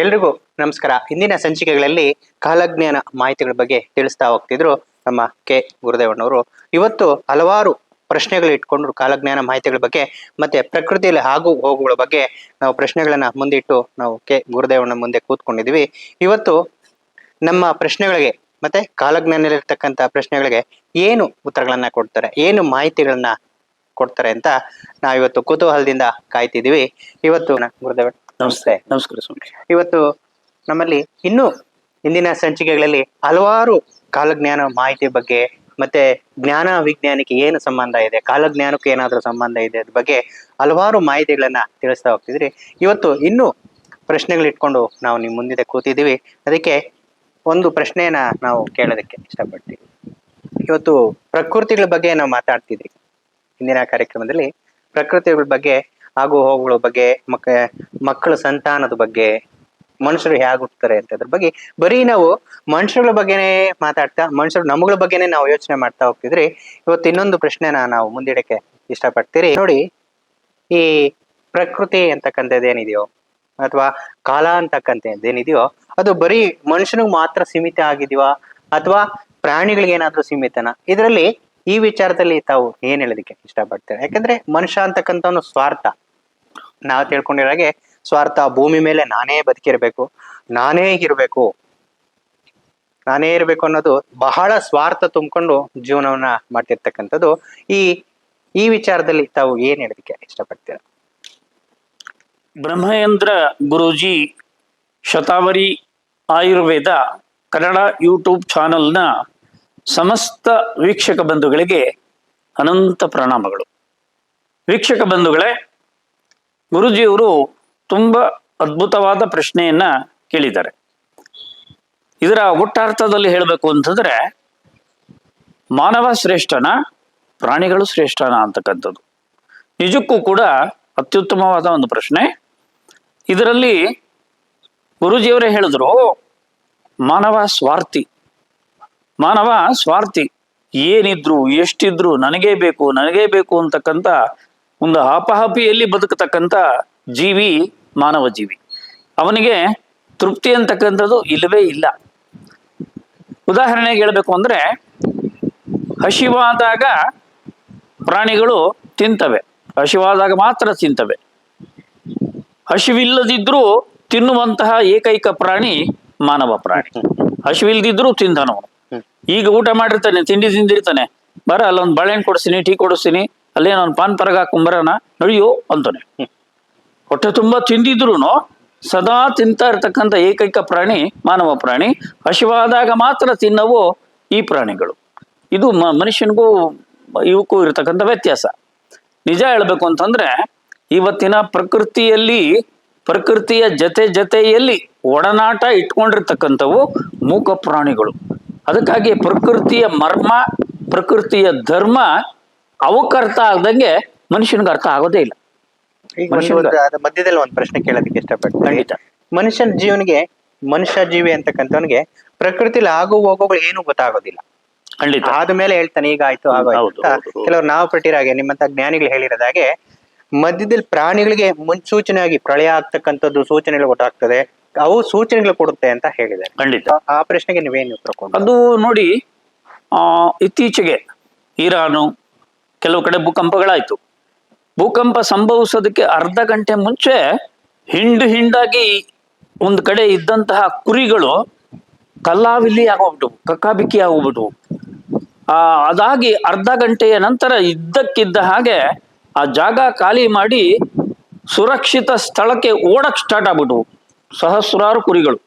ಎಲ್ರಿಗೂ ನಮಸ್ಕಾರ. ಇಂದಿನ ಸಂಚಿಕೆಗಳಲ್ಲಿ ಕಾಲಜ್ಞಾನ ಮಾಹಿತಿಗಳ ಬಗ್ಗೆ ತಿಳಿಸ್ತಾ ಹೋಗ್ತಿದ್ರು ನಮ್ಮ ಕೆ. ಗುರುದೇವಣ್ಣವರು. ಇವತ್ತು ಹಲವಾರು ಪ್ರಶ್ನೆಗಳು ಇಟ್ಕೊಂಡ್ರು ಕಾಲಜ್ಞಾನ ಮಾಹಿತಿಗಳ ಬಗ್ಗೆ ಮತ್ತೆ ಪ್ರಕೃತಿಯಲ್ಲಿ ಹಾಗೂ ಹೋಗುಗಳ ಬಗ್ಗೆ ನಾವು ಪ್ರಶ್ನೆಗಳನ್ನ ಮುಂದಿಟ್ಟು ನಾವು ಕೆ. ಗುರುದೇವಣ್ಣ ಮುಂದೆ ಕೂತ್ಕೊಂಡಿದ್ವಿ ಇವತ್ತು ನಮ್ಮ ಪ್ರಶ್ನೆಗಳಿಗೆ ಮತ್ತೆ ಕಾಲಜ್ಞಾನದಲ್ಲಿರ್ತಕ್ಕಂಥ ಪ್ರಶ್ನೆಗಳಿಗೆ ಏನು ಉತ್ತರಗಳನ್ನ ಕೊಡ್ತಾರೆ, ಏನು ಮಾಹಿತಿಗಳನ್ನ ಕೊಡ್ತಾರೆ ಅಂತ ನಾವಿವತ್ತು ಕುತೂಹಲದಿಂದ ಕಾಯ್ತಿದೀವಿ ಇವತ್ತು ಗುರುದೇವಣ್ಣ ಗುರುದೇವ ನಮಸ್ತೆ, ನಮಸ್ಕಾರ ಸ್ವಾಮಿ ಇವತ್ತು ನಮ್ಮಲ್ಲಿ ಇನ್ನೂ ಇಂದಿನ ಸಂಚಿಕೆಗಳಲ್ಲಿ ಹಲವಾರು ಕಾಲಜ್ಞಾನ ಮಾಹಿತಿ ಬಗ್ಗೆ ಮತ್ತೆ ಜ್ಞಾನ ವಿಜ್ಞಾನಕ್ಕೆ ಏನು ಸಂಬಂಧ ಇದೆ, ಕಾಲಜ್ಞಾನಕ್ಕೆ ಏನಾದರೂ ಸಂಬಂಧ ಇದೆ ಅದ್ರ ಬಗ್ಗೆ ಹಲವಾರು ಮಾಹಿತಿಗಳನ್ನ ತಿಳಿಸ್ತಾ ಹೋಗ್ತಿದ್ರಿ. ಇವತ್ತು ಇನ್ನೂ ಪ್ರಶ್ನೆಗಳಿಟ್ಕೊಂಡು ನಾವು ನಿಮ್ಮ ಮುಂದಿದೆ ಕೂತಿದ್ದೀವಿ. ಅದಕ್ಕೆ ಒಂದು ಪ್ರಶ್ನೆಯನ್ನ ನಾವು ಕೇಳೋದಕ್ಕೆ ಇಷ್ಟಪಡ್ತೀವಿ. ಇವತ್ತು ಪ್ರಕೃತಿಗಳ ಬಗ್ಗೆ ನಾವು ಮಾತಾಡ್ತಿದ್ವಿ. ಇಂದಿನ ಕಾರ್ಯಕ್ರಮದಲ್ಲಿ ಪ್ರಕೃತಿಗಳ ಬಗ್ಗೆ ಆಗು ಹೋಗುಗಳ ಬಗ್ಗೆ, ಮಕ್ಕ, ಮಕ್ಕಳ ಸಂತಾನದ ಬಗ್ಗೆ, ಮನುಷ್ಯರು ಹೇಗೆ ಹುಟ್ಟುತ್ತಾರೆ ಅಂತ ಅದ್ರ ಬಗ್ಗೆ, ಬರೀ ನಾವು ಮನುಷ್ಯರ ಬಗ್ಗೆನೇ ಮಾತಾಡ್ತಾ, ಮನುಷ್ಯರು ನಮ್ಗಳ ಬಗ್ಗೆನೇ ನಾವು ಯೋಚನೆ ಮಾಡ್ತಾ ಹೋಗ್ತಿದ್ರಿ, ಇವತ್ತು ಇನ್ನೊಂದು ಪ್ರಶ್ನೆನ ನಾವು ಮುಂದಿಡಕ್ಕೆ ಇಷ್ಟಪಡ್ತೀರಿ. ನೋಡಿ, ಈ ಪ್ರಕೃತಿ ಅಂತಕ್ಕಂಥದ್ದು ಏನಿದೆಯೋ, ಅಥವಾ ಕಾಲ ಅಂತಕ್ಕಂಥದ್ದು ಏನಿದೆಯೋ, ಅದು ಬರೀ ಮನುಷ್ಯನಿಗೆ ಮಾತ್ರ ಸೀಮಿತ ಆಗಿದೆಯಾ, ಅಥವಾ ಪ್ರಾಣಿಗಳಿಗೆ ಏನಾದ್ರೂ ಸೀಮಿತನಾ? ಇದರಲ್ಲಿ ಈ ವಿಚಾರದಲ್ಲಿ ತಾವು ಏನ್ ಹೇಳೋದಕ್ಕೆ ಇಷ್ಟಪಡ್ತಾರೆ? ಯಾಕಂದ್ರೆ ಮನುಷ್ಯ ಅಂತಕ್ಕಂಥವನು ಸ್ವಾರ್ಥ. ನಾವು ತಿಳ್ಕೊಂಡಿರೋ ಹಾಗೆ ಸ್ವಾರ್ಥ ಭೂಮಿ ಮೇಲೆ ನಾನೇ ಬದುಕಿರ್ಬೇಕು, ನಾನೇ ಇರಬೇಕು ನಾನೇ ಇರಬೇಕು ಅನ್ನೋದು ಬಹಳ ಸ್ವಾರ್ಥ ತುಂಬಿಕೊಂಡು ಜೀವನವನ್ನ ಮಾಡ್ತಿರ್ತಕ್ಕಂಥದ್ದು ಈ ಈ ವಿಚಾರದಲ್ಲಿ ತಾವು ಏನ್ ಹೇಳೋದಕ್ಕೆ ಇಷ್ಟಪಡ್ತೀರಾ? ಬ್ರಹ್ಮೇಂದ್ರ ಗುರೂಜಿ ಶತಾವರಿ ಆಯುರ್ವೇದ ಕನ್ನಡ ಯೂಟ್ಯೂಬ್ ಚಾನೆಲ್ನ ಸಮಸ್ತ ವೀಕ್ಷಕ ಬಂಧುಗಳಿಗೆ ಅನಂತ ಪ್ರಣಾಮಗಳು. ವೀಕ್ಷಕ ಬಂಧುಗಳೇ ಗುರುಜಿಯವರು ತುಂಬ ಅದ್ಭುತವಾದ ಪ್ರಶ್ನೆಯನ್ನ ಕೇಳಿದ್ದಾರೆ. ಇದರ ಒಟ್ಟಾರ್ಥದಲ್ಲಿ ಹೇಳಬೇಕು ಅಂತಂದ್ರೆ, ಮಾನವ ಶ್ರೇಷ್ಠನ, ಪ್ರಾಣಿಗಳು ಶ್ರೇಷ್ಠನ ಅಂತಕ್ಕಂಥದ್ದು. ನಿಜಕ್ಕೂ ಕೂಡ ಅತ್ಯುತ್ತಮವಾದ ಒಂದು ಪ್ರಶ್ನೆ. ಇದರಲ್ಲಿ ಗುರುಜಿಯವರೇ ಹೇಳಿದ್ರು, ಮಾನವ ಸ್ವಾರ್ಥಿ. ಮಾನವ ಸ್ವಾರ್ಥಿ ಏನಿದ್ರು, ಎಷ್ಟಿದ್ರು, ನನಗೇ ಬೇಕು ನನಗೇ ಬೇಕು ಅಂತಕ್ಕಂಥ ಒಂದು ಹಾಪಹಾಪಿಯಲ್ಲಿ ಬದುಕತಕ್ಕಂತ ಜೀವಿ ಮಾನವ ಜೀವಿ ಅವನಿಗೆ ತೃಪ್ತಿ ಅಂತಕ್ಕಂಥದ್ದು ಇಲ್ಲವೇ ಇಲ್ಲ. ಉದಾಹರಣೆಗೆ ಹೇಳಬೇಕು ಅಂದ್ರೆ ಹಸಿವಾದಾಗ ಪ್ರಾಣಿಗಳು ತಿಂತವೆ. ಹಸಿವಾದಾಗ ಮಾತ್ರ ತಿಂತವೆ. ಹಸಿವಿಲ್ಲದಿದ್ರೂ ತಿನ್ನುವಂತಹ ಏಕೈಕ ಪ್ರಾಣಿ ಮಾನವ ಪ್ರಾಣಿ. ಹಸಿವಿಲ್ದಿದ್ರೂ ತಿಂತಾನವನು ಈಗ ಊಟ ಮಾಡಿರ್ತಾನೆ ತಿಂಡಿ ತಿಂದಿರ್ತಾನೆ. ಬರ ಅಲ್ಲೊಂದು ಬಾಳೆಹಣ್ಣು ಕೊಡಿಸ್ತೀನಿ ಟೀ ಕೊಡಿಸ್ತೀನಿ ಅಲ್ಲೇ ನಾನು ಪಾನ್ ಪರಗ ಕುಂಬರನ ನಡಿಯೋ ಅಂತಾನೆ. ಹೊಟ್ಟೆ ತುಂಬಾ ತಿಂದಿದ್ರು ಸದಾ ತಿಂತಾ ಇರ್ತಕ್ಕಂಥ ಏಕೈಕ ಪ್ರಾಣಿ ಮಾನವ ಪ್ರಾಣಿ. ಹಸಿವಾದಾಗ ಮಾತ್ರ ತಿನ್ನವು ಈ ಪ್ರಾಣಿಗಳು. ಇದು ಮನುಷ್ಯನಿಗೂ ಇವಕ್ಕೂ ಇರತಕ್ಕಂಥ ವ್ಯತ್ಯಾಸ. ನಿಜ ಹೇಳ್ಬೇಕು ಅಂತಂದ್ರೆ, ಇವತ್ತಿನ ಪ್ರಕೃತಿಯಲ್ಲಿ, ಪ್ರಕೃತಿಯ ಜತೆ ಜತೆಯಲ್ಲಿ ಒಡನಾಟ ಇಟ್ಕೊಂಡಿರ್ತಕ್ಕಂಥವು ಮೂಕ ಪ್ರಾಣಿಗಳು. ಅದಕ್ಕಾಗಿ ಪ್ರಕೃತಿಯ ಮರ್ಮ, ಪ್ರಕೃತಿಯ ಧರ್ಮ ಅವಕ್ಕೆ ಅರ್ಥ ಆಗ್ದಂಗೆ ಮನುಷ್ಯನಿಗೆ ಅರ್ಥ ಆಗೋದೇ ಇಲ್ಲ. ಈಗ ಒಂದು ಮನುಷ್ಯನ್ಗ- ಅದ್ರ ಮಧ್ಯದಲ್ಲಿ ಒಂದು ಪ್ರಶ್ನೆ ಕೇಳೋದಕ್ಕೆ ಇಷ್ಟಪಡ್ತೀನಿ. ಖಂಡಿತ. ಮನುಷ್ಯನ ಜೀವನಿಗೆ ಮನುಷ್ಯ ಜೀವಿ ಅಂತಕ್ಕಂಥವನಿಗೆ ಪ್ರಕೃತಿಲಿ ಆಗು ಹೋಗೋಗಳು ಏನು ಗೊತ್ತಾಗೋದಿಲ್ಲ. ಖಂಡಿತ. ಆದ್ಮೇಲೆ ಹೇಳ್ತಾನೆ ಈಗ ಆಯ್ತು ಹೌದು, ಆಗೋಯ್ತು. ಅಂತ ಹೌದು, ಹೌದು. ಕೆಲವರು ನಾವು ಪಟ್ಟಿರಾಗೆ ನಿಮ್ಮಂತ ಜ್ಞಾನಿಗಳು ಹೇಳಿರೋದಾಗೆ ಮಧ್ಯದಲ್ಲಿ ಪ್ರಾಣಿಗಳಿಗೆ ಮುನ್ಸೂಚನೆಯಾಗಿ ಪ್ರಳಯ ಆಗ್ತಕ್ಕಂಥದ್ದು ಸೂಚನೆಗಳು ಗೊತ್ತಾಗ್ತದೆ. ಅವು ಸೂಚನೆಗಳು ಕೊಡುತ್ತೆ ಅಂತ ಹೇಳಿದ್ದಾರೆ. ಖಂಡಿತ. ಆ- ಆ ಪ್ರಶ್ನೆಗೆ ನೀವೇನು ಉತ್ತರ ಕೊಡ್ಬೋದು? ಅದು ನೋಡಿ ಆ, ಇತ್ತೀಚೆಗೆ ಇರಾನು ಕೆಲವು ಕಡೆ ಭೂಕಂಪಗಳಾಯ್ತು. ಭೂಕಂಪ ಸಂಭವಿಸೋದಕ್ಕೆ ಅರ್ಧ ಗಂಟೆ ಮುಂಚೆ ಹಿಂಡು ಹಿಂಡಾಗಿ ಒಂದು ಕಡೆ ಇದ್ದಂತಹ ಕುರಿಗಳು ಕಲ್ಲಾವಿಲ್ಲಿ ಆಗೋಗ್ಬಿಟ್ಟು ಕಕ್ಕಾಬಿಕ್ಕಿ ಆಗೋಗ್ಬಿಟ್ಟು ಆ ಅದಾಗಿ ಅರ್ಧ ಗಂಟೆಯ ನಂತರ ಇದ್ದಕ್ಕಿದ್ದ ಹಾಗೆ ಆ ಜಾಗ ಖಾಲಿ ಮಾಡಿ ಸುರಕ್ಷಿತ ಸ್ಥಳಕ್ಕೆ ಓಡಕ್ ಸ್ಟಾರ್ಟ್ ಆಗ್ಬಿಟ್ಟು ಸಹಸ್ರಾರು ಕುರಿಗಳು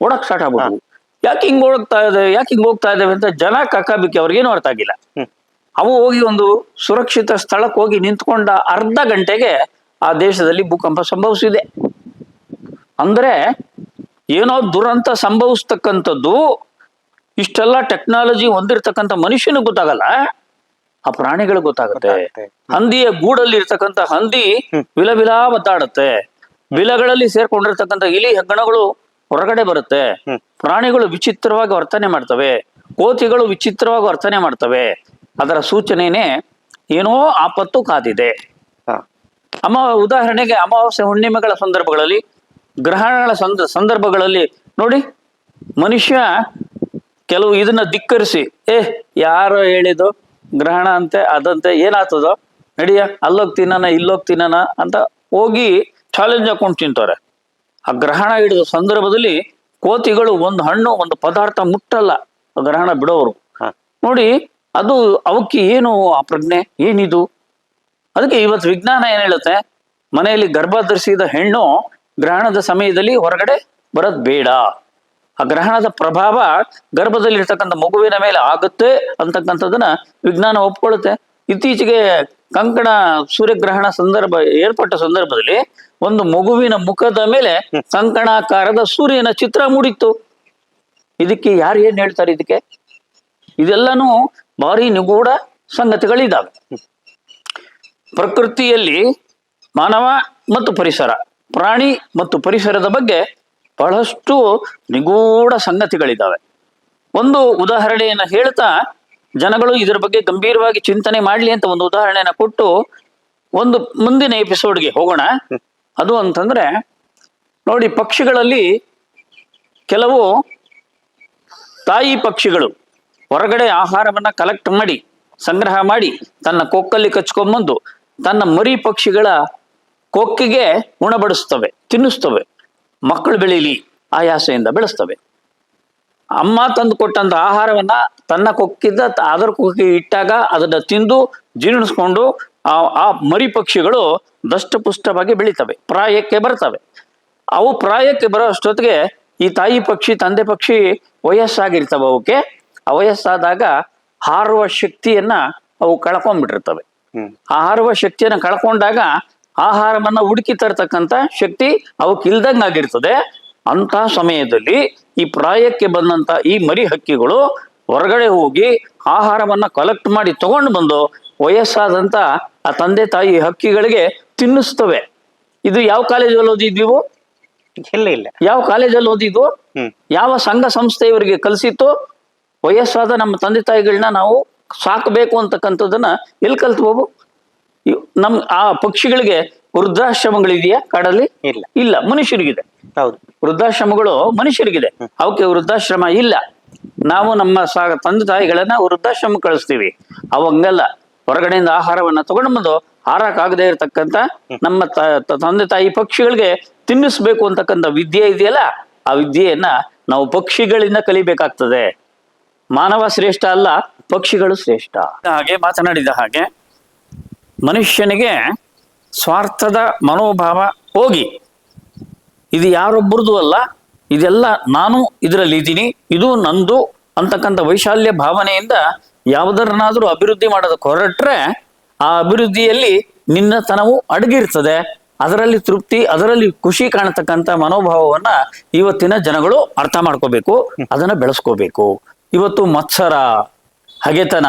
ಓಡಕ್ ಸ್ಟಾರ್ಟ್ ಆಗ್ಬಿಟ್ಟು ಯಾಕೆ ಹಿಂಗ್ ಓಡಕ್ತಾ ಇದೆ ಯಾಕೆ ಹಿಂಗ್ ಹೋಗ್ತಾ ಇದ್ದಾವೆ ಅಂತ ಜನ ಕಕ್ಕಾಬಿಕ್ಕಿ ಅವ್ರಿಗೇನು ಅರ್ಥ ಆಗಿಲ್ಲ. ಅವು ಹೋಗಿ ಒಂದು ಸುರಕ್ಷಿತ ಸ್ಥಳಕ್ಕೆ ಹೋಗಿ ನಿಂತ್ಕೊಂಡ ಅರ್ಧ ಗಂಟೆಗೆ ಆ ದೇಶದಲ್ಲಿ ಭೂಕಂಪ ಸಂಭವಿಸಿದೆ. ಅಂದ್ರೆ ಏನೋ ದುರಂತ ಸಂಭವಿಸ್ತಕ್ಕಂಥದ್ದು ಇಷ್ಟೆಲ್ಲ ಟೆಕ್ನಾಲಜಿ ಹೊಂದಿರತಕ್ಕಂಥ ಮನುಷ್ಯನಿಗೆ ಗೊತ್ತಾಗಲ್ಲ ಆ ಪ್ರಾಣಿಗಳು ಗೊತ್ತಾಗುತ್ತೆ. ಹಂದಿಯ ಗೂಡಲ್ಲಿ ಇರ್ತಕ್ಕಂಥ ಹಂದಿ. ವಿಲ ವಿಲ ಒದ್ದಾಡುತ್ತೆ. ಬಿಲಗಳಲ್ಲಿ ಸೇರ್ಕೊಂಡಿರ್ತಕ್ಕಂಥ ಇಲಿ ಹೆಗ್ಗಣಗಳು ಹೊರಗಡೆ ಬರುತ್ತೆ. ಪ್ರಾಣಿಗಳು ವಿಚಿತ್ರವಾಗಿ ವರ್ತನೆ ಮಾಡ್ತವೆ. ಕೋತಿಗಳು ವಿಚಿತ್ರವಾಗಿ ವರ್ತನೆ ಮಾಡ್ತವೆ. ಅದರ ಸೂಚನೆನೇ ಏನೋ ಆಪತ್ತು ಕಾದಿದೆ. ಅಮ ಉದಾಹರಣೆಗೆ ಅಮಾವಾಸ್ಯೆ ಹುಣ್ಣಿಮೆಗಳ ಸಂದರ್ಭಗಳಲ್ಲಿ ಗ್ರಹಣಗಳ ಸಂದ ಸಂದರ್ಭಗಳಲ್ಲಿ ನೋಡಿ ಮನುಷ್ಯ ಕೆಲವು ಇದನ್ನ ಧಿಕ್ಕರಿಸಿ ಏ ಯಾರು ಹೇಳಿದ್ದು? ಗ್ರಹಣ ಅಂತೆ ಅದಂತೆ ಏನಾಗ್ತದೋ? ನಡಿಯ ಅಲ್ಲೋಗ್ ತಿನ್ನನ ಇಲ್ಲೋಗ್ ತಿನ್ನನ ಅಂತ ಹೋಗಿ ಚಾಲೆಂಜ್ ಹಾಕೊಂಡು ತಿಂತಾರೆ. ಆ ಗ್ರಹಣ ಹಿಡಿದ ಸಂದರ್ಭದಲ್ಲಿ ಕೋತಿಗಳು ಒಂದು ಹಣ್ಣು ಒಂದು ಪದಾರ್ಥ ಮುಟ್ಟಲ್ಲ. ಗ್ರಹಣ ಬಿಡೋರು. ನೋಡಿ ಅದು ಅವಕ್ಕೆ ಏನು ಆ ಪ್ರಜ್ಞೆ? ಏನಿದು? ಅದಕ್ಕೆ ಇವತ್ತು ವಿಜ್ಞಾನ ಏನ್ ಹೇಳುತ್ತೆ? ಮನೆಯಲ್ಲಿ ಗರ್ಭ ಧರಿಸಿದ ಹೆಣ್ಣು ಗ್ರಹಣದ ಸಮಯದಲ್ಲಿ ಹೊರಗಡೆ ಬರೋದ್ ಬೇಡ. ಆ ಗ್ರಹಣದ ಪ್ರಭಾವ ಗರ್ಭದಲ್ಲಿ ಇರ್ತಕ್ಕಂಥ ಮಗುವಿನ ಮೇಲೆ ಆಗುತ್ತೆ ಅಂತಕ್ಕಂಥದ್ದನ್ನ ವಿಜ್ಞಾನ ಒಪ್ಕೊಳ್ಳುತ್ತೆ. ಇತ್ತೀಚೆಗೆ ಕಂಕಣ ಸೂರ್ಯಗ್ರಹಣ ಸಂದರ್ಭ, ಏರ್ಪಟ್ಟ ಸಂದರ್ಭದಲ್ಲಿ ಒಂದು ಮಗುವಿನ ಮುಖದ ಮೇಲೆ ಕಂಕಣಾಕಾರದ ಸೂರ್ಯನ ಚಿತ್ರ ಮೂಡಿತ್ತು. ಇದಕ್ಕೆ ಯಾರು ಏನ್ ಹೇಳ್ತಾರೆ ಇದಕ್ಕೆ? ಇದೆಲ್ಲನೂ ಭಾರಿ ನಿಗೂಢ ಸಂಗತಿಗಳಿದ್ದಾವೆ ಪ್ರಕೃತಿಯಲ್ಲಿ ಮಾನವ ಮತ್ತು ಪರಿಸರ, ಪ್ರಾಣಿ ಮತ್ತು ಪರಿಸರದ ಬಗ್ಗೆ ಬಹಳಷ್ಟು ನಿಗೂಢ ಸಂಗತಿಗಳಿದ್ದಾವೆ ಒಂದು ಉದಾಹರಣೆಯನ್ನು ಹೇಳ್ತಾ ಜನಗಳು ಇದರ ಬಗ್ಗೆ ಗಂಭೀರವಾಗಿ ಚಿಂತನೆ ಮಾಡಲಿ ಅಂತ ಒಂದು ಉದಾಹರಣೆಯನ್ನ ಕೊಟ್ಟು ಒಂದು ಮುಂದಿನ ಎಪಿಸೋಡ್ಗೆ ಹೋಗೋಣ. ಅದು ಅಂತಂದ್ರೆ, ನೋಡಿ ಪಕ್ಷಿಗಳಲ್ಲಿ ಕೆಲವು ತಾಯಿ ಪಕ್ಷಿಗಳು. ಹೊರಗಡೆ ಆಹಾರವನ್ನ ಕಲೆಕ್ಟ್ ಮಾಡಿ, ಸಂಗ್ರಹ ಮಾಡಿ, ತನ್ನ ಕೊಕ್ಕಲ್ಲಿ ಕಚ್ಕೊಂಬಂದು ತನ್ನ ಮರಿ ಪಕ್ಷಿಗಳ ಕೊಕ್ಕಿಗೆ ಉಣಬಡಿಸ್ತವೆ, ತಿನ್ನಿಸ್ತವೆ. ಮಕ್ಕಳು ಬೆಳೀಲಿ ಆಯಾಸೆಯಿಂದ ಬೆಳೆಸ್ತವೆ. ಅಮ್ಮ ತಂದು ಕೊಟ್ಟಂತ ಆಹಾರವನ್ನ ತನ್ನ ಕೊಕ್ಕಿದ್ದ ಅದರ ಕೊಕ್ಕಿಗೆ ಇಟ್ಟಾಗ ಅದನ್ನ ತಿಂದು ಜೀರ್ಣಿಸ್ಕೊಂಡು ಆ ಆ ಮರಿ ಪಕ್ಷಿಗಳು ದಷ್ಟಪುಷ್ಟವಾಗಿ ಬೆಳಿತವೆ, ಪ್ರಾಯಕ್ಕೆ ಬರ್ತವೆ. ಅವು ಪ್ರಾಯಕ್ಕೆ ಬರೋ ಅಷ್ಟೊತ್ತಿಗೆ ಈ ತಾಯಿ ಪಕ್ಷಿ, ತಂದೆ ಪಕ್ಷಿ ವಯಸ್ಸಾಗಿರ್ತವೆ ಅವಕ್ಕೆ. ವಯಸ್ಸಾದಾಗ ಹಾರುವ ಶಕ್ತಿಯನ್ನ ಅವು ಕಳ್ಕೊಂಡ್ಬಿಟ್ಟಿರ್ತವೆ. ಆ ಹಾರುವ ಶಕ್ತಿಯನ್ನ ಕಳ್ಕೊಂಡಾಗ ಆಹಾರವನ್ನ ಹುಡುಕಿ ತರತಕ್ಕಂತ ಶಕ್ತಿ ಅವಕ್ಕೆ ಇಲ್ದಂಗಾಗಿರ್ತದೆ ಅಂತ ಸಮಯದಲ್ಲಿ ಈ ಪ್ರಾಯಕ್ಕೆ ಬಂದಂತ ಈ ಮರಿ ಹಕ್ಕಿಗಳು ಹೊರಗಡೆ ಹೋಗಿ ಆಹಾರವನ್ನ ಕಲೆಕ್ಟ್ ಮಾಡಿ ತಗೊಂಡು ಬಂದು ವಯಸ್ಸಾದಂತ ಆ ತಂದೆ ತಾಯಿ ಹಕ್ಕಿಗಳಿಗೆ ತಿನ್ನಿಸ್ತವೆ. ಇದು ಯಾವ ಕಾಲೇಜಲ್ಲಿ ಓದಿದ್ವಿವು ಇಲ್ಲ ಇಲ್ಲ. ಯಾವ ಕಾಲೇಜಲ್ಲಿ ಓದಿದ್ವು ಯಾವ ಸಂಘ ಸಂಸ್ಥೆ ಇವರಿಗೆ ಕಲಿಸಿತ್ತು ವಯಸ್ಸಾದ ನಮ್ಮ ತಂದೆ ತಾಯಿಗಳನ್ನ ನಾವು ಸಾಕಬೇಕು ಅಂತಕ್ಕಂಥದ್ದನ್ನ ಎಲ್ಲಿ ಕಲ್ತ್ಬೋದು ನಮ್ ಆ ಪಕ್ಷಿಗಳಿಗೆ ವೃದ್ಧಾಶ್ರಮಗಳಿದೆಯಾ ಕಾಡಲ್ಲಿ? ಇಲ್ಲ. ಇಲ್ಲ ಮನುಷ್ಯರಿಗಿದೆ. ಹೌದು. ವೃದ್ಧಾಶ್ರಮಗಳು ಮನುಷ್ಯರಿಗಿದೆ. ಅವಕ್ಕೆ ವೃದ್ಧಾಶ್ರಮ ಇಲ್ಲ. ನಾವು ನಮ್ಮ ಸಾ ತಂದೆ ತಾಯಿಗಳನ್ನ ವೃದ್ಧಾಶ್ರಮ ಕಳಿಸ್ತೀವಿ. ಅವಂಗಲ್ಲ ಹೊರಗಡೆಯಿಂದ ಆಹಾರವನ್ನ ತಗೊಂಡು ಬಂದು ಹಾರಕ್ಕಾಗದೇ ಇರತಕ್ಕಂತ ನಮ್ಮ ತಂದೆ ತಾಯಿ ಪಕ್ಷಿಗಳಿಗೆ ತಿನ್ನಿಸ್ಬೇಕು ಅಂತಕ್ಕಂಥ ವಿದ್ಯೆ ಇದೆಯಲ್ಲ ಆ ವಿದ್ಯೆಯನ್ನ ನಾವು ಪಕ್ಷಿಗಳಿಂದ ಕಲಿಬೇಕಾಗ್ತದೆ. ಮಾನವ ಶ್ರೇಷ್ಠ ಅಲ್ಲ, ಪಕ್ಷಿಗಳು ಶ್ರೇಷ್ಠ. ಹಾಗೆ ಮಾತನಾಡಿದ ಹಾಗೆ, ಮನುಷ್ಯನಿಗೆ ಸ್ವಾರ್ಥದ ಮನೋಭಾವ ಹೋಗಿ, ಇದು ಯಾರೊಬ್ಬರದು ಅಲ್ಲ, ಇದೆಲ್ಲ ನಾನು ಇದರಲ್ಲಿ ಇದ್ದೀನಿ, ಇದು ನಂದು ಅಂತಕ್ಕಂಥ ವೈಶಾಲ್ಯ ಭಾವನೆಯಿಂದ ಯಾವುದರನ್ನಾದರೂ ಅಭಿವೃದ್ಧಿ ಮಾಡೋದಕ್ಕೆ ಹೊರಟ್ರೆ, ಆ ಅಭಿವೃದ್ಧಿಯಲ್ಲಿ ನಿನ್ನತನವು ಅಡಗಿರ್ತದೆ. ಅದರಲ್ಲಿ ತೃಪ್ತಿ, ಅದರಲ್ಲಿ ಖುಷಿ ಕಾಣತಕ್ಕಂಥ ಮನೋಭಾವವನ್ನ ಇವತ್ತಿನ ಜನಗಳು ಅರ್ಥ ಮಾಡ್ಕೋಬೇಕು, ಅದನ್ನ ಬೆಳೆಸ್ಕೋಬೇಕು. ಇವತ್ತು ಮತ್ಸರ ಹಗೆತನ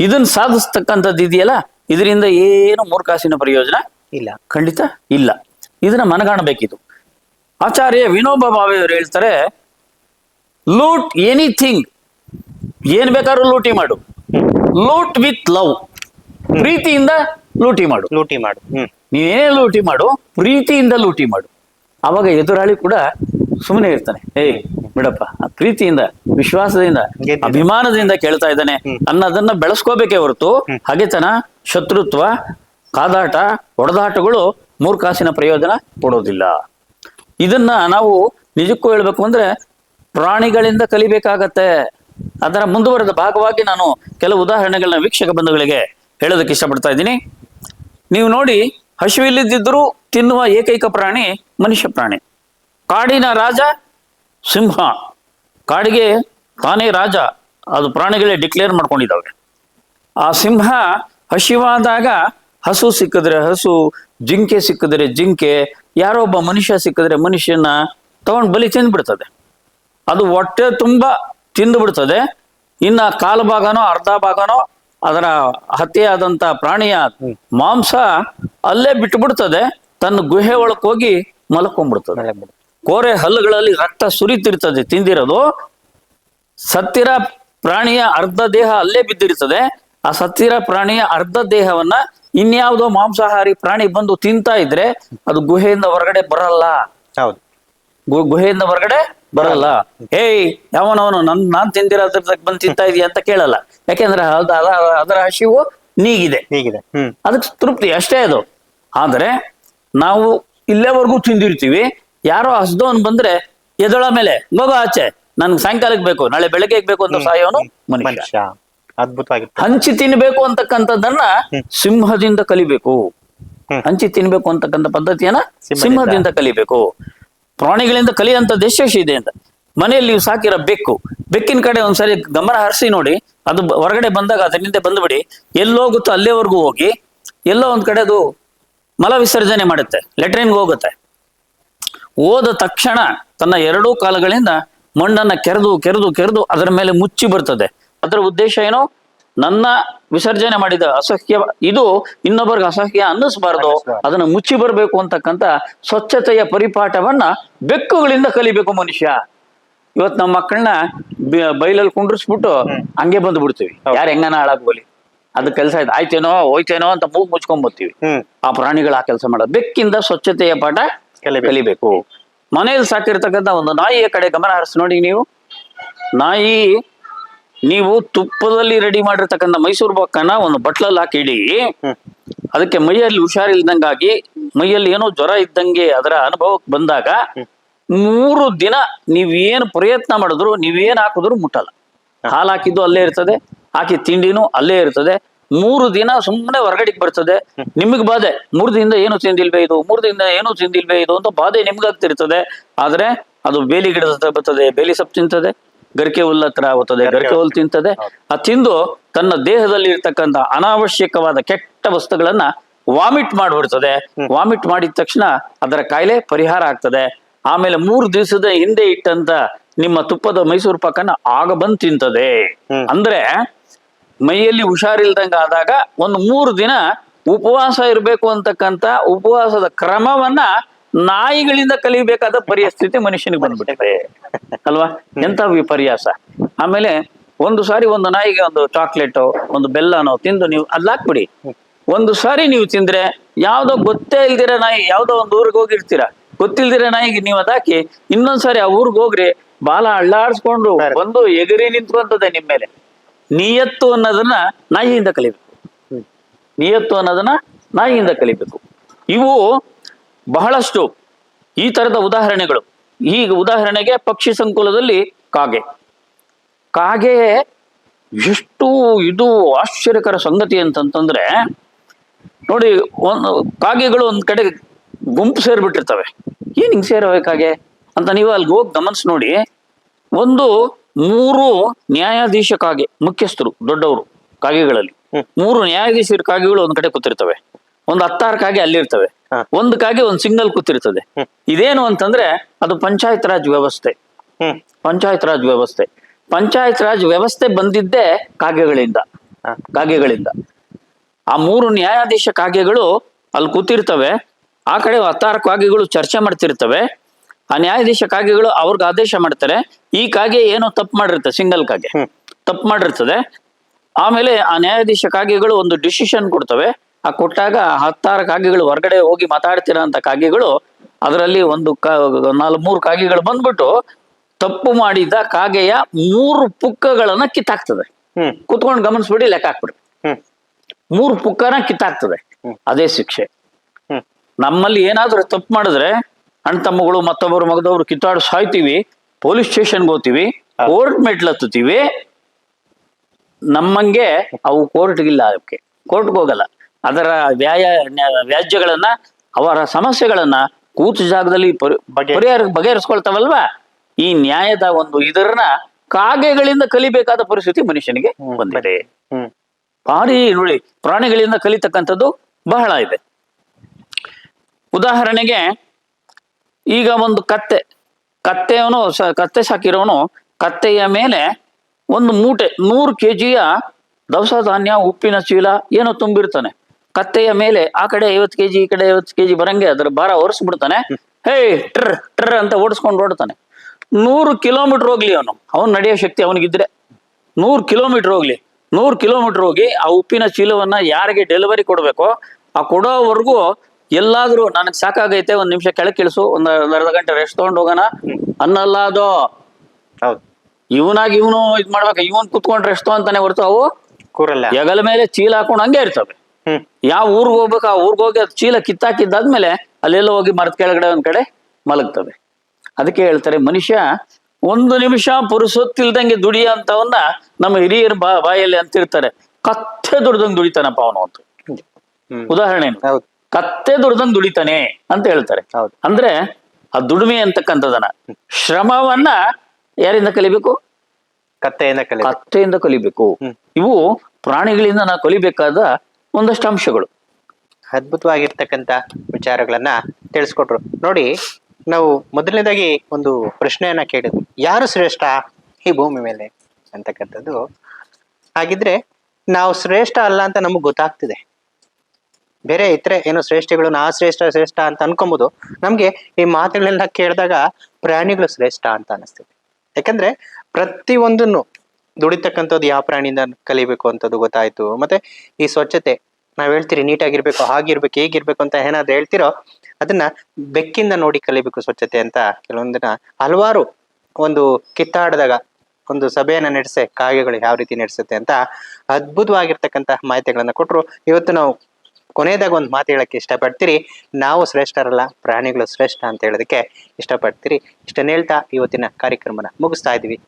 ಇದನ್ನ ಸಾಧಿಸ್ತಕ್ಕಂಥದ್ದು ಇದೆಯಲ್ಲ? ಇದರಿಂದ ಏನು ಮೂರ್ಖಾಸಿನ ಪ್ರಯೋಜನ? ಇಲ್ಲ. ಖಂಡಿತ ಇಲ್ಲ. ಇದನ್ನ ಮನಗಾಣಬೇಕಿದು. ಆಚಾರ್ಯ ವಿನೋಬ ಭಾವೆಯವರು ಹೇಳ್ತಾರೆ ಲೂಟ್ ಎನಿಥಿಂಗ್. ಏನ್ ಬೇಕಾದ್ರೂ ಲೂಟಿ ಮಾಡು. Loot with love. ಪ್ರೀತಿಯಿಂದ ಲೂಟಿ ಮಾಡು. ಲೂಟಿ ಮಾಡು. ನೀನೇನೇ ಲೂಟಿ ಮಾಡು ಪ್ರೀತಿಯಿಂದ ಲೂಟಿ ಮಾಡು. ಅವಾಗ ಎದುರಾಳಿ ಕೂಡ ಸುಮ್ಮನೆ ಇರ್ತಾನೆ. ಏಯ್ ಬಿಡಪ್ಪ ಆ ಪ್ರೀತಿಯಿಂದ ವಿಶ್ವಾಸದಿಂದ ಅಭಿಮಾನದಿಂದ ಕೇಳ್ತಾ ಇದ್ದಾನೆ. ಅನ್ನೋದನ್ನ ಬೆಳೆಸ್ಕೋಬೇಕೇ ಹೊರತು ಹಗೆತನ ಶತ್ರುತ್ವ ಕಾದಾಟ ಹೊಡೆದಾಟಗಳು ಮೂರ್ಖಾಸಿನ ಪ್ರಯೋಜನ ಕೊಡೋದಿಲ್ಲ. ಇದನ್ನ ನಾವು ನಿಜಕ್ಕೂ ಹೇಳ್ಬೇಕು ಅಂದ್ರೆ ಪ್ರಾಣಿಗಳಿಂದ ಕಲಿಬೇಕಾಗತ್ತೆ. ಅದರ ಮುಂದುವರೆದ ಭಾಗವಾಗಿ ನಾನು ಕೆಲವು ಉದಾಹರಣೆಗಳನ್ನ ವೀಕ್ಷಕ ಬಂಧುಗಳಿಗೆ ಹೇಳೋದಕ್ಕೆ ಇಷ್ಟಪಡ್ತಾ ಇದ್ದೀನಿ. ನೀವು ನೋಡಿ ಹಸಿವಿಲ್ಲದಿದ್ದರೂ ತಿನ್ನುವ ಏಕೈಕ ಪ್ರಾಣಿ ಮನುಷ್ಯ ಪ್ರಾಣಿ. ಕಾಡಿನ ರಾಜ ಸಿಂಹ. ಕಾಡಿಗೆ ತಾನೇ ರಾಜ. ಅದು ಪ್ರಾಣಿಗಳೇ ಡಿಕ್ಲೇರ್ ಮಾಡ್ಕೊಂಡಿದ್ದಾವೆ ಆ ಸಿಂಹ ಹಸಿವಾದಾಗ ಹಸು ಸಿಕ್ಕಿದ್ರೆ ಹಸು ಜಿಂಕೆ ಸಿಕ್ಕಿದ್ರೆ ಜಿಂಕೆ ಯಾರೋ ಒಬ್ಬ ಮನುಷ್ಯ ಸಿಕ್ಕಿದ್ರೆ ಮನುಷ್ಯನ ತಗೊಂಡು ಬಲಿ ತಿಂದ್ಬಿಡ್ತದೆ. ಅದು ಹೊಟ್ಟೆ ತುಂಬ ತಿಂದು ಬಿಡ್ತದೆ ಇನ್ನ ಕಾಲು ಭಾಗನೋ ಅರ್ಧ ಭಾಗನೋ ಅದರ ಹತ್ಯೆಯಾದಂಥ ಪ್ರಾಣಿಯ ಮಾಂಸ ಅಲ್ಲೇ ಬಿಟ್ಟು ಬಿಡ್ತದೆ ತನ್ನ ಗುಹೆ ಒಳಕ್ ಹೋಗಿ ಮಲ್ಕೊಂಡ್ಬಿಡ್ತದೆ. ಕೋರೆ ಹಲ್ಲುಗಳಲ್ಲಿ ರಕ್ತ ಸುರಿತಿರ್ತದೆ ತಿಂದಿರೋದು. ಸತ್ತಿರ ಪ್ರಾಣಿಯ ಅರ್ಧ ದೇಹ ಅಲ್ಲೇ ಬಿದ್ದಿರ್ತದೆ. ಆ ಸತ್ತಿರ ಪ್ರಾಣಿಯ ಅರ್ಧ ದೇಹವನ್ನ ಇನ್ಯಾವುದೋ ಮಾಂಸಾಹಾರಿ ಪ್ರಾಣಿ ಬಂದು ತಿಂತಾ ಇದ್ರೆ ಅದು ಗುಹೆಯಿಂದ ಹೊರಗಡೆ ಬರಲ್ಲ. ಹೌದು. ಗುಹೆಯಿಂದ ಹೊರಗಡೆ ಬರಲ್ಲ. ಏಯ್ ಯಾವನವನು ನನ್ ನಾನ್ ತಿಂದಿರೋದ್ರದಾಗ ಬಂದು ತಿಂತಾ ಇದೀಯ ಅಂತ ಕೇಳಲ್ಲ. ಯಾಕೆಂದ್ರೆ ಅದ- ಅದರ ಹಸಿವು ನೀಗಿದೆ. ನೀಗಿದೆ ಅದಕ್ಕೆ ತೃಪ್ತಿ ಅಷ್ಟೇ ಅದು. ಆದ್ರೆ ನಾವು ಇಲ್ಲೇವರೆಗೂ ತಿಂದಿರ್ತೀವಿ. ಯಾರೋ ಹಸ್ದೋನ್ ಬಂದ್ರೆ ಎದೊಳ ಮೇಲೆ ಹೋಗೋ ಆಚೆ ನನ್ಗೆ ಸಾಯಂಕಾಲಕ್ಕೆ ಬೇಕು ನಾಳೆ ಬೆಳಗ್ಗೆ ಬೇಕು ಅಂತ ಸಾಯೋನು ಮನುಷ್ಯ. ಅದ್ಭುತವಾಗಿತ್ತು ಹಂಚಿ ತಿನ್ಬೇಕು ಅಂತಕ್ಕಂಥದ್ದನ್ನ ಸಿಂಹದಿಂದ ಕಲಿಬೇಕು. ಹಂಚಿ ತಿನ್ಬೇಕು ಅಂತಕ್ಕಂಥ ಪದ್ಧತಿಯನ್ನ ಸಿಂಹದಿಂದ. ಕಲಿಬೇಕು. ಪ್ರಾಣಿಗಳಿಂದ ಕಲಿಯಂತ ದೇಶ ಇದೆ ಅಂತ. ಮನೆಯಲ್ಲಿ ನೀವು ಸಾಕಿರೋ ಬೆಕ್ಕು ಬೆಕ್ಕಿನ ಕಡೆ ಒಂದ್ಸರಿ ಗಮನ ಹರಿಸಿ ನೋಡಿ ಅದು ಹೊರಗಡೆ ಬಂದಾಗ ಅದರಿಂದ ಬಂದ್ಬಿಡಿ. ಎಲ್ಲೋಗುತ್ತೋ ಅಲ್ಲೇವರೆಗೂ ಹೋಗಿ ಎಲ್ಲೋ ಒಂದ್ ಕಡೆ ಅದು ಮಲ ವಿಸರ್ಜನೆ ಮಾಡುತ್ತೆ ಲೆಟ್ರಿನ್ಗೆ ಹೋಗುತ್ತೆ. ಹೋದ ತಕ್ಷಣ ತನ್ನ ಎರಡೂ ಕಾಲಗಳಿಂದ ಮಣ್ಣನ್ನ ಕೆರೆದು ಕೆರೆದು ಕೆರೆದು ಅದರ ಮೇಲೆ ಮುಚ್ಚಿ ಬರ್ತದೆ. ಅದರ ಉದ್ದೇಶ ಏನು? ನನ್ನ ವಿಸರ್ಜನೆ ಮಾಡಿದ ಅಸಹ್ಯ ಇದು ಇನ್ನೊಬ್ಬರಿಗೆ ಅಸಹ್ಯ ಅನ್ನಿಸ್ಬಾರ್ದು. ಅನ್ನಿಸ್ಬಾರ್ದು. ಅದನ್ನ ಮುಚ್ಚಿ ಬರಬೇಕು ಅಂತಕ್ಕಂತ ಸ್ವಚ್ಛತೆಯ ಪರಿಪಾಠವನ್ನ ಬೆಕ್ಕುಗಳಿಂದ ಕಲಿಬೇಕು ಮನುಷ್ಯ. ಇವತ್ ನಮ್ಮ ಮಕ್ಕಳನ್ನ ಬೈಲಲ್ಲಿ ಕುಂಡ್ರಿಸ್ಬಿಟ್ಟು ಹಂಗೆ ಬಂದು ಬಿಡ್ತೀವಿ ಯಾರು ಹೆಂಗನ ಹಾಳಾಗ್ಬೋಲಿ ಅದು ಕೆಲಸ ಆಯ್ತು. ಆಯ್ತೇನೋ ಹೋಯ್ತೇನೋ ಅಂತ ಮೂಗ್ ಮುಚ್ಕೊಂಡ್ ಬರ್ತೀವಿ. ಆ ಪ್ರಾಣಿಗಳು ಆ ಕೆಲಸ ಮಾಡೋದು. ಬೆಕ್ಕಿಂದ ಸ್ವಚ್ಛತೆಯ ಪಾಠ ಕಲಿಬೇಕು. ಮನೆಯಲ್ಲಿ ಸಾಕಿರ್ತಕ್ಕಂಥ ಒಂದು ನಾಯಿಯ ಕಡೆ ಗಮನ ಹರಿಸಿ ನೋಡಿ ನೀವು. ನಾಯಿ ನೀವು ತುಪ್ಪದಲ್ಲಿ ರೆಡಿ ಮಾಡಿರ್ತಕ್ಕಂಥ ಮೈಸೂರು ಬಕ್ಕನ ಒಂದು ಬಟ್ಲಲ್ಲಿ ಹಾಕಿ ಇಡಿ. ಅದಕ್ಕೆ ಮೈಯಲ್ಲಿ ಹುಷಾರಿಲ್ದಂಗಾಗಿ ಮೈಯಲ್ಲಿ ಏನೋ ಜ್ವರ ಇದ್ದಂಗೆ ಅದರ ಅನುಭವಕ್ಕೆ ಬಂದಾಗ ಮೂರು ದಿನ ನೀವೇನು ಪ್ರಯತ್ನ ಮಾಡಿದ್ರು ನೀವೇನ್ ಹಾಕಿದ್ರು ಮುಟ್ಟಲ್ಲ. ಹಾಲು ಹಾಕಿದ್ದು ಅಲ್ಲೇ ಇರ್ತದೆ ಹಾಕಿ ತಿಂಡಿನೂ ಅಲ್ಲೇ ಇರ್ತದೆ. ಮೂರು ದಿನ ಸುಮ್ಮನೆ ಹೊರಗಡೆಗೆ ಬರ್ತದೆ. ನಿಮಗೆ ಬಾಧೆ. ಮೂರು ದಿನದಿಂದ ಏನು ತಿಂದಿಲ್ವೇ ಇದು? ಮೂರು ದಿನದಿಂದ ಏನು ತಿಂದಿಲ್ವೇ ಇದು ಅಂತ ಬಾಧೆ ನಿಮ್ಗಾಗ್ತಿರ್ತದೆ. ಆದ್ರೆ ಅದು ಬೇಲಿ ಗಿಡದ ಹತ್ರ ಬರ್ತದೆ ಬೇಲಿ ಸೊಪ್ಪು ತಿಂತದೆ ಗರಿಕೆ ಹುಲ್ಲ ಹತ್ರ ಆಗುತ್ತದೆ ಗರಿಕೆ ಹುಲ್ ತಿಂತದೆ. ಆ ತಿಂದು ತನ್ನ ದೇಹದಲ್ಲಿ ಇರ್ತಕ್ಕಂಥ ಅನಾವಶ್ಯಕವಾದ ಕೆಟ್ಟ ವಸ್ತುಗಳನ್ನ ವಾಮಿಟ್ ಮಾಡಿಬಿಡ್ತದೆ. ವಾಮಿಟ್ ಮಾಡಿದ ತಕ್ಷಣ ಅದರ ಕಾಯಿಲೆ ಪರಿಹಾರ ಆಗ್ತದೆ. ಆಮೇಲೆ ಮೂರು ದಿವಸದ ಹಿಂದೆ ಇಟ್ಟಂತ ನಿಮ್ಮ ತುಪ್ಪದ ಮೈಸೂರು ಪಾಕನ ಆಗ ಬಂದ್ ತಿಂತದೆ. ಅಂದ್ರೆ ಮೈಯಲ್ಲಿ ಹುಷಾರಿಲ್ದಂಗೆ ಆದಾಗ ಒಂದು ಮೂರು ದಿನ ಉಪವಾಸ ಇರಬೇಕು ಅಂತಕ್ಕಂತ ಉಪವಾಸದ ಕ್ರಮವನ್ನ ನಾಯಿಗಳಿಂದ ಕಲಿಬೇಕಾದ ಪರಿಸ್ಥಿತಿ ಮನುಷ್ಯನಿಗೆ ಬಂದ್ಬಿಟ್ಟಿದೆ. ಅಲ್ವಾ? ಎಂತ ವಿಪರ್ಯಾಸ? ಆಮೇಲೆ ಒಂದು ಸಾರಿ ಒಂದು ನಾಯಿಗೆ ಒಂದು ಚಾಕ್ಲೇಟು ಒಂದು ಬೆಲ್ಲನೋ ತಿಂದು ನೀವು ಅಲ್ಲಾಕ್ಬಿಡಿ ಒಂದು ಸಾರಿ ನೀವು ತಿಂದ್ರೆ ಯಾವ್ದೋ ಗೊತ್ತೇ ಇಲ್ದಿರ ನಾಯಿ ಯಾವ್ದೋ ಒಂದು ಊರಿಗೆ ಹೋಗಿರ್ತೀರ. ಗೊತ್ತಿಲ್ದಿರ ನಾಯಿಗೆ ನೀವು ಅದಾಕಿ ಇನ್ನೊಂದ್ಸಾರಿ ಆ ಊರಿಗೆ ಹೋಗ್ರಿ ಬಾಲ ಅಳ್ಳಾಡ್ಸ್ಕೊಂಡು ಬಂದು ಎಗರಿ ನಿಂತ್ಕೊಂತದೆ ನಿಮ್ಮ ಮೇಲೆ. ನಿಯತ್ತು ಅನ್ನೋದನ್ನ ನಾಯಿಯಿಂದ ಕಲಿಬೇಕು. ನಿಯತ್ತು ಅನ್ನೋದನ್ನ ನಾಯಿಯಿಂದ ಕಲಿಬೇಕು. ಇವು ಬಹಳಷ್ಟು ಈ ತರದ ಉದಾಹರಣೆಗಳು. ಈಗ ಉದಾಹರಣೆಗೆ ಪಕ್ಷಿ ಸಂಕುಲದಲ್ಲಿ ಕಾಗೆ. ಕಾಗೆ ಎಷ್ಟು ಇದು ಆಶ್ಚರ್ಯಕರ ಸಂಗತಿ ಅಂತಂತಂದ್ರೆ ನೋಡಿ ಒಂದು ಕಾಗೆಗಳು ಒಂದ್ ಕಡೆ ಗುಂಪು ಸೇರ್ಬಿಟ್ಟಿರ್ತವೆ. ಏನ್ ಹಿಂಗ್ ಸೇರಬೇಕಾಗೆ ಕಾಗೆ ಅಂತ ನೀವು ಅಲ್ಲಿ ಹೋಗಿ ಗಮನಿಸಿ ನೋಡಿ. ಒಂದು ಮೂರು ನ್ಯಾಯಾಧೀಶ ಕಾಗೆ ಮುಖ್ಯಸ್ಥರು ದೊಡ್ಡವರು ಕಾಗೆಗಳಲ್ಲಿ. ಮೂರು ನ್ಯಾಯಾಧೀಶರ ಕಾಗೆಗಳು ಒಂದ್ ಕಡೆ ಕೂತಿರ್ತವೆ. ಒಂದು ಹತ್ತಾರು ಕಾಗೆ ಅಲ್ಲಿರ್ತವೆ. ಒಂದ್ ಒಂದು ಕಾಗೆ ಒಂದು ಸಿಂಗಲ್ ಕೂತಿರ್ತದೆ. ಇದೇನು ಅಂತಂದ್ರೆ ಅದು ಪಂಚಾಯತ್ ರಾಜ್ ವ್ಯವಸ್ಥೆ. ಪಂಚಾಯತ್ ರಾಜ್ ವ್ಯವಸ್ಥೆ. ಪಂಚಾಯತ್ ರಾಜ್ ವ್ಯವಸ್ಥೆ ಬಂದಿದ್ದೇ ಕಾಗೆಗಳಿಂದ. ಕಾಗೆಗಳಿಂದ. ಆ ಮೂರು ನ್ಯಾಯಾಧೀಶ ಕಾಗೆಗಳು ಅಲ್ಲಿ ಕೂತಿರ್ತವೆ. ಆ ಕಡೆ ಹತ್ತಾರು ಕಾಗೆಗಳು ಚರ್ಚೆ ಮಾಡ್ತಿರ್ತವೆ. ಆ ನ್ಯಾಯಾಧೀಶ ಕಾಗೆಗಳು ಅವ್ರಿಗೆ ಆದೇಶ ಮಾಡ್ತಾರೆ. ಈ ಕಾಗೆ ಏನೋ ತಪ್ಪು ಮಾಡಿರುತ್ತೆ ಸಿಂಗಲ್ ಕಾಗೆ. ತಪ್ಪು ಮಾಡಿರ್ತದೆ. ಆಮೇಲೆ ಆ ನ್ಯಾಯಾಧೀಶ ಕಾಗೆಗಳು ಒಂದು ಡಿಸಿಷನ್ ಕೊಡ್ತವೆ. ಆ ಕೊಟ್ಟಾಗ ಹತ್ತಾರು ಕಾಗೆಗಳು ಹೊರಗಡೆ ಹೋಗಿ ಮಾತಾಡ್ತಿರೋ ಅಂತ ಕಾಗೆಗಳು ಅದರಲ್ಲಿ ಒಂದು ನಾಲ್ಕು ಮೂರು ಕಾಗೆಗಳು ಬಂದ್ಬಿಟ್ಟು ತಪ್ಪು ಮಾಡಿದ ಕಾಗೆಯ ಮೂರು ಪುಕ್ಕಗಳನ್ನ ಕಿತ್ತಾಕ್ತದೆ. ಕುತ್ಕೊಂಡು ಗಮನಿಸ್ಬಿಡಿ ಲೆಕ್ಕ ಹಾಕ್ಬಿಡಿ ಮೂರು ಪುಕ್ಕನ ಕಿತ್ತಾಕ್ತದೆ. ಅದೇ ಶಿಕ್ಷೆ. ನಮ್ಮಲ್ಲಿ ಏನಾದ್ರೂ ತಪ್ಪು ಮಾಡಿದ್ರೆ ಅಣ್ಣ ತಮ್ಮಗಳು ಮತ್ತೊಬ್ಬರು ಮಗದವರು ಕಿತ್ತಾಡ್ ಸಾಯ್ತೀವಿ ಪೊಲೀಸ್ ಸ್ಟೇಷನ್ಗೆ ಹೋಗ್ತೀವಿ ಕೋರ್ಟ್ ಮೆಟ್ಲತ್ತೀವಿ ನಮ್ಮಂಗೆ ಅವು ಕೋರ್ಟ್ಗಿಲ್ಲ ಅದಕ್ಕೆ. ಕೋರ್ಟ್ಗೆ ಹೋಗಲ್ಲ. ಅದರ ವ್ಯಾಯ ವ್ಯಾಜ್ಯಗಳನ್ನ ಅವರ ಸಮಸ್ಯೆಗಳನ್ನ ಕೂತು ಜಾಗದಲ್ಲಿ ಪರಿಹಾರ ಬಗೆಹರಿಸ್ಕೊಳ್ತಾವಲ್ವಾ? ಈ ನ್ಯಾಯದ ಒಂದು ಇದರನ್ನ ಕಾಗೆಗಳಿಂದ ಕಲಿಬೇಕಾದ ಪರಿಸ್ಥಿತಿ ಮನುಷ್ಯನಿಗೆ ಬಂದಿದೆ. ಭಾರಿ ನೋಡಿ ಪ್ರಾಣಿಗಳಿಂದ ಕಲಿತಕ್ಕಂಥದ್ದು ಬಹಳ ಇದೆ. ಉದಾಹರಣೆಗೆ ಈಗ ಒಂದು ಕತ್ತೆ, ಕತ್ತೆಯವನು ಕತ್ತೆ ಸಾಕಿರೋನು ಕತ್ತೆಯ ಮೇಲೆ ಒಂದು ಮೂಟೆ, ನೂರು ಕೆ ಜಿಯ ದವಸ ಧಾನ್ಯ ಉಪ್ಪಿನ ಚೀಲ ಏನೋ ತುಂಬಿರ್ತಾನೆ. ಕತ್ತೆಯ ಮೇಲೆ ಆ ಕಡೆ ಐವತ್ತು ಕೆಜಿ, ಈ ಕಡೆ ಐವತ್ತು ಕೆಜಿ ಬರಂಗೆ, ಅದ್ರ ಭಾರ ಒರೆಸ್ಬಿಡ್ತಾನೆ. ಹೇ, ಟ್ರ, ಟ್ರ್ ಅಂತ ಓಡಿಸ್ಕೊಂಡು ಓಡ್ತಾನೆ. ನೂರು ಕಿಲೋಮೀಟರ್ ಹೋಗ್ಲಿ ಅವನು. ಅವನು ನಡೆಯೋ ಶಕ್ತಿ ಅವನಿಗಿದ್ರೆ. ನೂರು ಕಿಲೋಮೀಟರ್ ಹೋಗ್ಲಿ. ನೂರು ಕಿಲೋಮೀಟರ್ ಹೋಗಿ ಆ ಉಪ್ಪಿನ ಚೀಲವನ್ನ ಯಾರಿಗೆ ಡೆಲಿವರಿ ಕೊಡಬೇಕೋ, ಆ ಕೊಡೋವರೆಗೂ ಎಲ್ಲಾದ್ರೂ ನನಗೆ ಸಾಕಾಗೈತೆ ಒಂದ್ ನಿಮಿಷ ಕೆಳಗೆ ಇಳಿಸು ಒಂದ್ ಅರ್ಧ ಗಂಟೆ ರೆಸ್ಟ್ ತಗೊಂಡ್ ಹೋಗೋಣ. ಅನ್ನಲ್ಲ ಅದು ಹೌದು. ಇವನಾಗಿ ಇವನು ಇದ್ ಮಾಡ್ಬೇಕು ಇವನ್ ಕುತ್ಕೊಂಡ್ ರೆಸ್ಟ್ ಅಂತಾನೆ ಹೊರತು ಅವು ಕೂರಲ್ಲ. ಹೆಗಲ ಮೇಲೆ ಚೀಲ ಹಾಕೊಂಡು ಹಂಗೆ ಇರ್ತವೆ. ಹ್ಮ್. ಯಾವ ಊರ್ಗ್ ಹೋಗ್ಬೇಕು ಆ ಊರ್ಗ್ ಹೋಗಿ ಅದ್ ಚೀಲ ಕಿತ್ತಾಕಿದ್ದಾದ್ಮೇಲೆ ಅಲ್ಲೆಲ್ಲ ಹೋಗಿ ಮರದ ಕೆಳಗಡೆ ಒಂದ್ ಕಡೆ ಮಲಗ್ತವೆ. ಅದಕ್ಕೆ ಹೇಳ್ತಾರೆ ಮನುಷ್ಯ ಒಂದು ನಿಮಿಷ ಪುರುಸೊತ್ತಿಲ್ದಂಗೆ ದುಡಿ ಅಂತವನ್ನ ನಮ್ಮ ಹಿರಿಯರ ಬಾ ಬಾಯಲ್ಲಿ ಅಂತಿರ್ತಾರೆ. ಕತ್ತೆ ದುಡ್ದಂಗ್ ದುಡಿತಾನಪ್ಪ ಅವನು ಅಂತ. ಉದಾಹರಣೆ ಹೌದು. ಕತ್ತೆ ದುಡ್ದನ್ ದುಡಿತಾನೆ ಅಂತ ಹೇಳ್ತಾರೆ. ಹೌದು. ಅಂದ್ರೆ ಆ ದುಡಿಮೆ ಅಂತಕ್ಕಂಥದನ ಶ್ರಮವನ್ನ ಯಾರಿಂದ ಕಲಿಬೇಕು? ಕತ್ತೆಯಿಂದ ಕಲಿ ಕತ್ತೆಯಿಂದ ಕಲಿಬೇಕು. ಇವು ಪ್ರಾಣಿಗಳಿಂದ ನಾವು ಕಲಿಬೇಕಾದ ಒಂದಷ್ಟು ಅಂಶಗಳು. ಅದ್ಭುತವಾಗಿರ್ತಕ್ಕಂಥ ವಿಚಾರಗಳನ್ನ ತಿಳಿಸ್ಕೊಟ್ರು. ನೋಡಿ ನಾವು ಮೊದಲನೇದಾಗಿ ಒಂದು ಪ್ರಶ್ನೆಯನ್ನ ಕೇಳಿದ್ವಿ. ಯಾರು ಶ್ರೇಷ್ಠ ಈ ಭೂಮಿ ಮೇಲೆ ಅಂತಕ್ಕಂಥದ್ದು. ಹಾಗಿದ್ರೆ ನಾವು ಶ್ರೇಷ್ಠ ಅಲ್ಲ ಅಂತ ನಮಗೆ ಗೊತ್ತಾಗ್ತಿದೆ. ಬೇರೆ ಇತರೆ ಏನೋ ಶ್ರೇಷ್ಠಗಳು ನಾ ಶ್ರೇಷ್ಠ ಶ್ರೇಷ್ಠ ಅಂತ ಅನ್ಕೊಂಬೋದು. ನಮ್ಗೆ ಈ ಮಾತುಗಳೆಲ್ಲ ಕೇಳಿದಾಗ ಪ್ರಾಣಿಗಳು ಶ್ರೇಷ್ಠ ಅಂತ ಅನಿಸ್ತದೆ ಯಾಕಂದ್ರೆ ಪ್ರತಿ ಒಂದನ್ನು ದುಡಿತಕ್ಕಂಥದ್ದು ಯಾವ ಪ್ರಾಣಿಯಿಂದ ಕಲಿಬೇಕು ಅಂತದ್ದು ಗೊತ್ತಾಯ್ತು. ಮತ್ತೆ ಈ ಸ್ವಚ್ಛತೆ, ನಾವ್ ಹೇಳ್ತೀರಿ ನೀಟಾಗಿರ್ಬೇಕು, ಹಾಗಿರ್ಬೇಕು, ಹೇಗಿರ್ಬೇಕು ಅಂತ ಏನಾದ್ರು ಹೇಳ್ತಿರೋ ಅದನ್ನ ಬೆಕ್ಕಿಂದ ನೋಡಿ ಕಲಿಬೇಕು ಸ್ವಚ್ಛತೆ ಅಂತ ಕೆಲವೊಂದಿನ ಹಲವಾರು ಒಂದು ಕಿತ್ತಾಡಿದಾಗ ಒಂದು ಸಭೆಯನ್ನ ನಡೆಸೆ, ಕಾಗೆಗಳು ಯಾವ ರೀತಿ ನಡೆಸುತ್ತೆ ಅಂತ ಅದ್ಭುತವಾಗಿರ್ತಕ್ಕಂತಹ ಮಾಹಿತಿಗಳನ್ನ ಕೊಟ್ಟರು ಇವತ್ತು ನಾವು ಕೊನೆಯದಾಗ ಒಂದು ಮಾತು ಹೇಳಕ್ಕೆ ಇಷ್ಟಪಡ್ತೀರಿ. ನಾವು ಶ್ರೇಷ್ಠರಲ್ಲ, ಪ್ರಾಣಿಗಳು ಶ್ರೇಷ್ಠ ಅಂತ ಹೇಳೋದಕ್ಕೆ ಇಷ್ಟಪಡ್ತೀರಿ. ಇಷ್ಟನ್ನು ಹೇಳ್ತಾ ಇವತ್ತಿನ ಕಾರ್ಯಕ್ರಮನ ಮುಗಿಸ್ತಾ ಇದೀವಿ